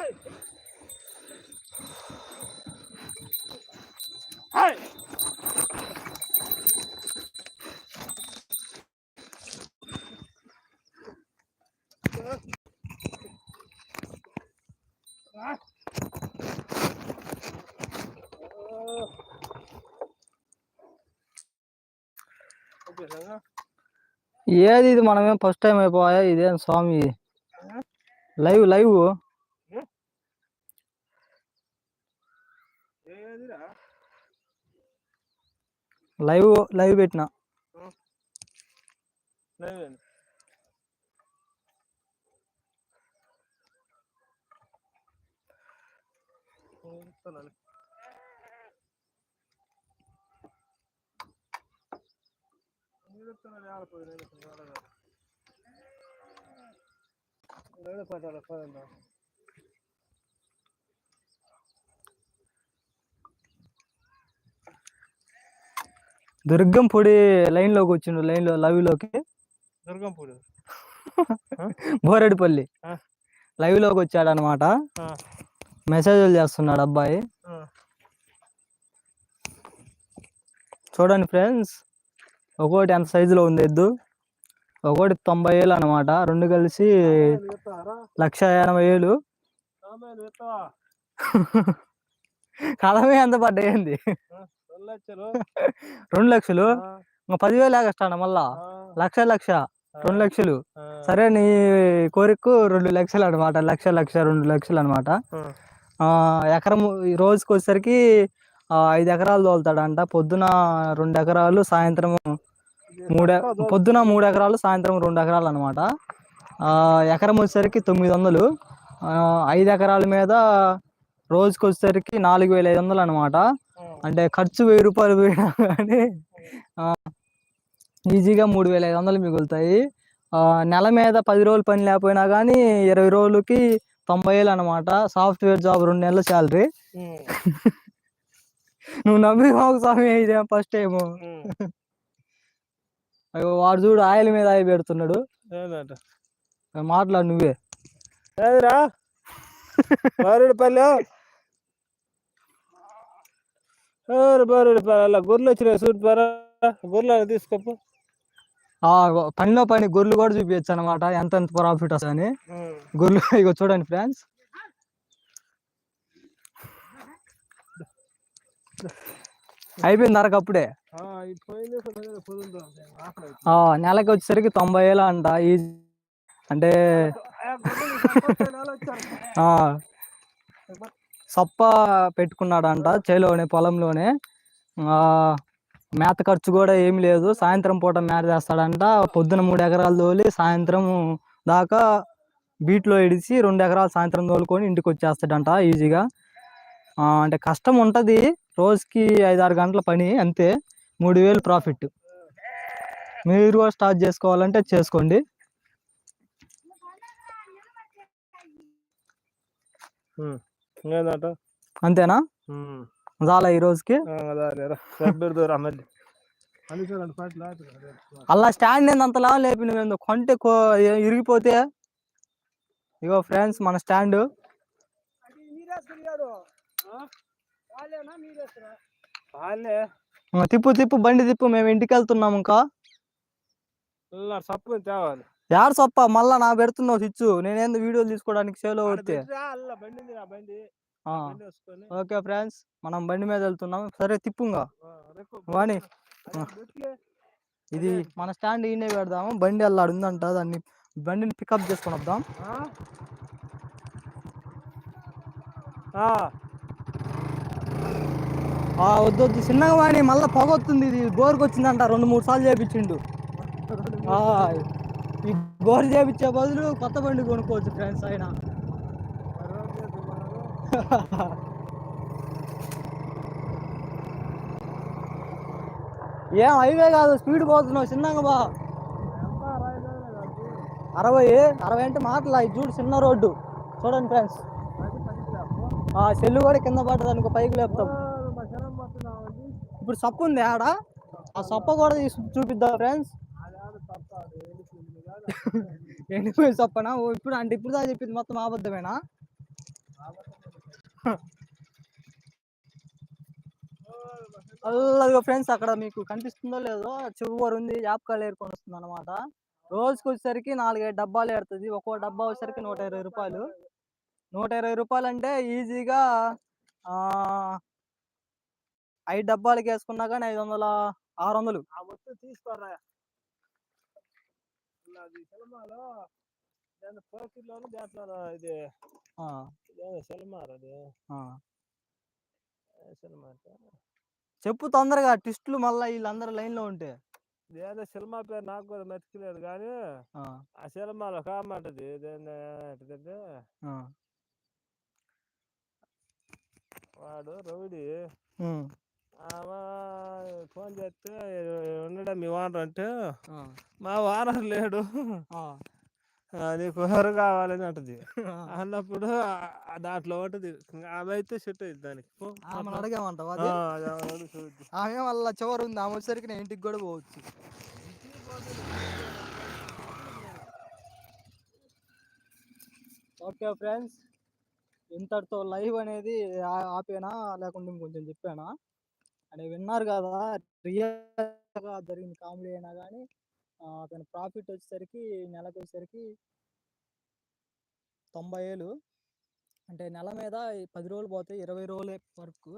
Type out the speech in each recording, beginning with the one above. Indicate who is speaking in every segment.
Speaker 1: Hey! ఏది ఇది మనమేం ఫస్ట్ టైం అయిపోయా ఇదేం స్వామి లైవ్ లైవ్ లైవ్ లైవ్ పెట్టిన.
Speaker 2: పోయి పట్టాలి?
Speaker 1: దుర్గం పొడి లైన్లోకి వచ్చిండు లైన్లో లైవ్లోకి
Speaker 2: దుర్గంపూడి
Speaker 1: బోరెడిపల్లి. లైవ్లోకి వచ్చాడు అనమాట మెసేజ్లు చేస్తున్నాడు అబ్బాయి. చూడండి ఫ్రెండ్స్ ఒక్కోటి ఎంత సైజులో ఉంది ఎద్దు? ఒకటి తొంభై వేలు అనమాట. రెండు కలిసి? లక్ష ఎనభై
Speaker 2: ఎత్తావా?
Speaker 1: కలమే ఎంత పడ్డాయింది
Speaker 2: ఆ, రెండు లక్షలు.
Speaker 1: పదివేలు ఎగస్టాను మళ్ళా? లక్ష లక్ష. రెండు లక్షలు. సరే నీ కోరికకు రెండు లక్షలు అనమాట లక్ష లక్ష రెండు లక్షలు అనమాట
Speaker 2: ఆ,
Speaker 1: ఎకరం రోజుకి వచ్చేసరికి ఐదు ఎకరాలు తోలుతాడంట. పొద్దున రెండు ఎకరాలు సాయంత్రం మూడు పొద్దున మూడు ఎకరాలు సాయంత్రం రెండు ఎకరాలు అనమాట ఎకరం వచ్చేసరికి తొమ్మిది వందలు. ఐదు ఎకరాల మీద రోజుకి వచ్చేసరికి నాలుగు వేల ఐదు వందలు అనమాట. అంటే ఖర్చు వెయ్యి రూపాయలు పోయినా కానీ ఈజీగా మూడు వేల ఐదు వందలు మిగులుతాయి. ఆ, నెల మీద పది రోజులు పని లేకపోయినా కానీ ఇరవై రోజులకి తొంభై వేలు అనమాట సాఫ్ట్వేర్ జాబ్ రెండు నెలల శాలరీ. నువ్వు నమ్మి మాకు స్వామి ఇదే ఫస్ట్ టైం. వాడు చూడు ఆయిల్ మీద ఆయి పెడుతున్నాడు. మాట్లాడు నువ్వే.
Speaker 2: పల్లె గొర్రెలు వచ్చినాయి చూడు గొర్రెలు తీసుకోపో.
Speaker 1: పనిలో పని గొర్రెలు కూడా చూపించచ్చు అనమాట ఎంత ఎంత ప్రాఫిట్ వస్తుందని. గొర్రెలు ఇగో చూడండి ఫ్రెండ్స్ అయిపోయింది
Speaker 2: అవుతుంది.
Speaker 1: ఆ నెలకి వచ్చేసరికి తొంభై వేలు అంట ఈ అంటే సప్ప పెట్టుకున్నాడంట చేలోనే పొలంలోనే. మేత ఖర్చు కూడా ఏమి లేదు. సాయంత్రం పూట మేత చేస్తాడంట పొద్దున మూడు ఎకరాలు తోలి సాయంత్రం దాకా బీట్లో ఇడిచి రెండు ఎకరాలు సాయంత్రం తోలుకొని ఇంటికి వచ్చేస్తాడంట ఈజీగా. అంటే కష్టం ఉంటుంది. రోజుకి ఐదు ఆరు గంటల పని అంతే. మూడు వేలు ప్రాఫిట్. మీరు కూడా స్టార్ట్ చేసుకోవాలంటే చేసుకోండి.
Speaker 2: Hmm.
Speaker 1: అంతేనా. చాలా ఈ రోజుకి. అలా స్టాండ్ ఏంది అంతలా లేపి నువ్వు కొంటే ఇరిగిపోతే? ఇగో ఫ్రెండ్స్ మన స్టాండ్. తిప్పు తిప్పు బండి తిప్పు మేము ఇంటికి వెళ్తున్నాం ఇంకా
Speaker 2: సప్పు తేవాలి?
Speaker 1: యాడ సొప్ప? మళ్ళా నా పెడుతున్నావు స్విచ్ నేనేంది వీడియోలు తీసుకోవడానికి సేలో
Speaker 2: ఆడ
Speaker 1: ఓకే ఫ్రెండ్స్ మనం బండి మీద వెళ్తున్నాం. సరే తిప్పుగా. వాణి. ఇది మన స్టాండ్ ఈయనే పెడదాము. బండి అల్లాడు ఉందంట దాన్ని బండిని పికప్ చేసుకొని వద్దాం. వద్దు వద్దు. చిన్నగా వాణి మళ్ళీ పొగ వస్తుంది. ఇది బోర్కి వచ్చిందంట రెండు మూడు సార్లు చేపించిండు. ఈ బోర్ చేపించే బదులు కొత్త బండి కొనుక్కోవచ్చు ఫ్రెండ్స్
Speaker 2: మనము.
Speaker 1: ఏం హైవే కాదు స్పీడ్ పోతున్నావు చిన్నగా బా. అరవై అరవై అంటే మాటలా ఇది చూడు చిన్న రోడ్డు. చూడండి ఫ్రెండ్స్ ఆ సెల్లు కూడా కింద పడ్డది అనుకో పైకి లేపుతాం. ఇప్పుడు సప్పు ఉంది ఆడ. ఆ సప్ప కూడా తీసి చూపిద్దాం ఫ్రెండ్స్
Speaker 2: అది
Speaker 1: ఎండిపోయి సప్పనా? ఓ ఇప్పుడు అంటే ఇప్పుడు దా చెప్పింది మొత్తం అబద్ధమేనా? అల్లగా ఫ్రెండ్స్ అక్కడ మీకు కనిపిస్తుందో లేదో చివరి ఉంది. యాప్కాలు ఏరుకొని వస్తుంది అనమాట రోజుకి వచ్చేసరికి నాలుగైదు డబ్బాలు ఏడుతుంది. ఒక్కో డబ్బా వచ్చేసరికి నూట ఇరవై రూపాయలు. నూట ఇరవై రూపాయలు అంటే ఈజీగా ఐదు డబ్బాలకి వేసుకున్నా కానీ ఐదు వందల ఆరు వందలు.
Speaker 2: తీసుకోరా దాని పోకిర్లోను దాంట్లో ఇది అది.
Speaker 1: చెప్పు తొందరగా టిస్టులు మళ్ళీ వీళ్ళందరూ లైన్లో ఉంటే.
Speaker 2: ఏదో సినిమా పేరు నాకు కూడా మెతకలేదు కానీ
Speaker 1: ఆ,
Speaker 2: సినిమాలో కామంటది
Speaker 1: ఆ.
Speaker 2: వాడు రౌడీ. ఆమె ఫోన్ చేస్తే ఉండడా మీ ఓనర్ అంటే మా ఓనర్ లేడు. నీకు ఎవరు కావాలని అంటది. అన్నప్పుడు దాంట్లో ఉంటుంది ఆమె అయితే సెట్ అయింది దానికి.
Speaker 1: ఆమెను. అడగామంటావా
Speaker 2: ఆమె
Speaker 1: వాళ్ళ చివరి ఉంది. ఆమె వచ్చేసరికి నేను ఇంటికి కూడా పోవచ్చు. ఓకే ఫ్రెండ్స్ ఇంతటితో లైవ్ అనేది ఆపేనా? లేకుంటే ఇంకొంచెం చెప్పానా? అని విన్నారు కదా రియల్గా జరిగిన కామెడీ అయినా కానీ అతని ప్రాఫిట్ వచ్చేసరికి నెలకు వచ్చేసరికి తొంభై వేలు అంటే నెల మీద పది రోజులు పోతే ఇరవై రోజులే వర్క్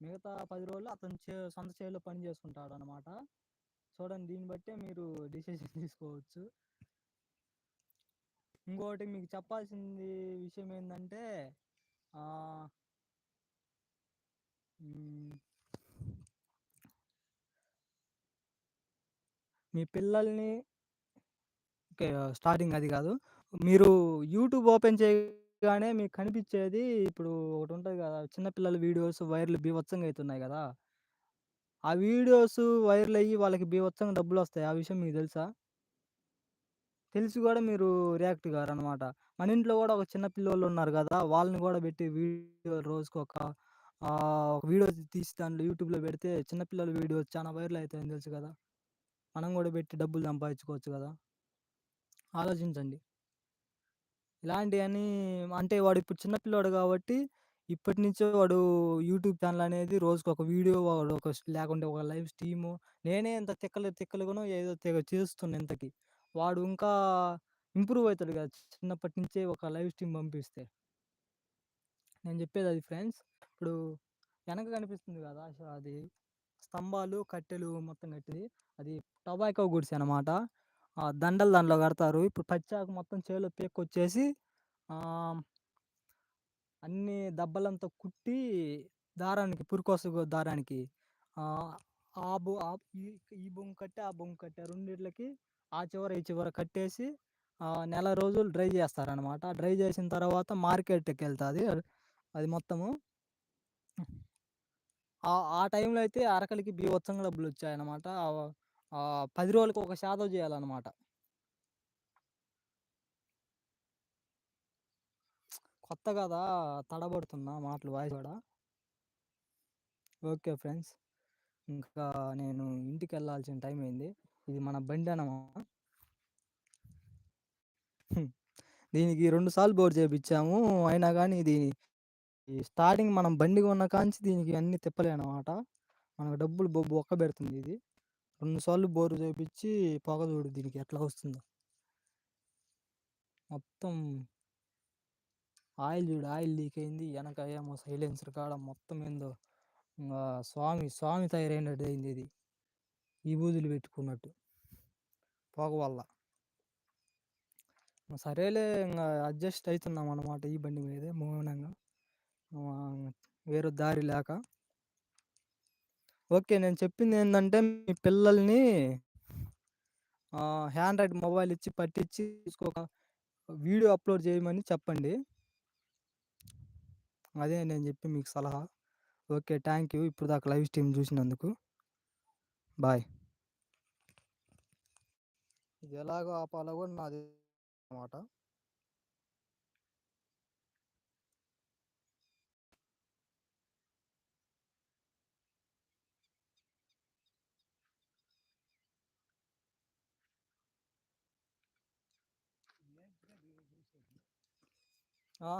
Speaker 1: మిగతా పది రోజులు అతను చే సొంత చేలో పని చేసుకుంటాడు అనమాట చూడండి దీన్ని బట్టే మీరు డిసిషన్ తీసుకోవచ్చు. ఇంకోటి మీకు చెప్పాల్సింది విషయం ఏంటంటే మీ పిల్లల్ని ఓకే. స్టార్టింగ్ అది కాదు. మీరు యూట్యూబ్ ఓపెన్ చేయగానే మీకు కనిపించేది ఇప్పుడు ఒకటి ఉంటుంది కదా చిన్నపిల్లల వీడియోస్ వైర్లు బీభత్సంగా అవుతున్నాయి కదా. ఆ వీడియోస్ వైరల్ అయ్యి వాళ్ళకి బీభత్సంగా డబ్బులు వస్తాయి? ఆ విషయం మీకు తెలుసా? తెలిసి కూడా మీరు రియాక్ట్ కారు మన ఇంట్లో కూడా ఒక చిన్న పిల్లోళ్ళు ఉన్నారు కదా వాళ్ళని కూడా పెట్టి వీడియో రోజుకొక ఒక ఒక వీడియో తీసి దాంట్లో యూట్యూబ్లో పెడితే చిన్నపిల్లల వీడియోస్ చాలా వైరల్ అవుతాయని తెలుసు కదా. మనం కూడా పెట్టి డబ్బులు సంపాదించుకోవచ్చు కదా! ఆలోచించండి. ఇలాంటివన్నీ అంటే వాడు ఇప్పుడు చిన్నపిల్లాడు కాబట్టి ఇప్పటి నుంచే వాడు యూట్యూబ్ ఛానల్ అనేది రోజుకు ఒక వీడియో వాడు ఒక లేకుంటే ఒక లైవ్ స్ట్రీము నేనే ఇంత తిక్కలు తిక్కలుగానో ఏదో తెగ చేస్తున్నా ఇంతకి. వాడు ఇంకా ఇంప్రూవ్ అవుతాడు కదా! చిన్నప్పటి నుంచే ఒక లైవ్ స్ట్రీమ్ పంపిస్తే. నేను చెప్పేది అది ఫ్రెండ్స్. ఇప్పుడు వెనక కనిపిస్తుంది కదా! అది. స్తంభాలు కట్టెలు మొత్తం కట్టింది. అది టొబాకో గుడ్స్ అనమాట దండలు దాంట్లో కడతారు. ఇప్పుడు పచ్చాకు మొత్తం చేలో పేకొచ్చేసి అన్ని దెబ్బలంతా కుట్టి దారానికి పురికోస దారానికి ఆ, బొ ఆ ఈ- బొంగు కట్టి ఆ బొంగు కట్టి రెండిట్లకి ఆ చివర ఈ చివర కట్టేసి నెల రోజులు డ్రై చేస్తారనమాట డ్రై చేసిన తర్వాత మార్కెట్కి వెళ్తుంది అది మొత్తము. ఆ ఆ టైంలో అయితే అరకలికి బీభత్సంగా డబ్బులు వచ్చాయన్నమాట పది రోజులకు ఒక శాతం చేయాలన్నమాట కొత్త కదా తడబడుతున్నా మాటలు వాయిస్ కూడా? Okay friends. ఇంకా నేను ఇంటికి వెళ్ళాల్సిన టైం అయింది. ఇది మన బండి అన్నమాట. దీనికి రెండు సార్లు బోర్ చేపించాము. అయినా కానీ ఇది ఈ స్టార్టింగ్ మనం బండి కొన్న కాంచి దీనికి అన్ని తిప్పలేనమాట. మనకు డబ్బులు బొ ఒక్క పెడుతుంది ఇది. రెండు సార్లు బోరు చేయించి పొగ చూడు దీనికి ఎట్లా వస్తుందో. మొత్తం ఆయిల్ చూడు ఆయిల్ లీక్ అయింది. వెనక ఏమో సైలెన్సర్ కాడ మొత్తం ఏందో ఇంకా స్వామి స్వామి తయారైనట్టు అయింది ఇది. ఈ బూజులు పెట్టుకున్నట్టు పొగ వల్ల. సరేలే ఇంకా అడ్జస్ట్ అవుతున్నాం అన్నమాట ఈ బండి మీదే మౌనంగా. వేరే దారి లేక. ఓకే. నేను చెప్పింది ఏంటంటే మీ పిల్లల్ని హ్యాండ్ రైడ్ మొబైల్ ఇచ్చి పట్టించి తీసుకోక వీడియో అప్లోడ్ చేయమని చెప్పండి. అదే నేను చెప్పి మీకు సలహా. ఓకే. థ్యాంక్ యూ ఇప్పుడు దాకా లైవ్ స్ట్రీమ్ చూసినందుకు. బాయ్. ఇది ఎలాగో ఆపాలో కూడా నాది అన్నమాట. ఆ,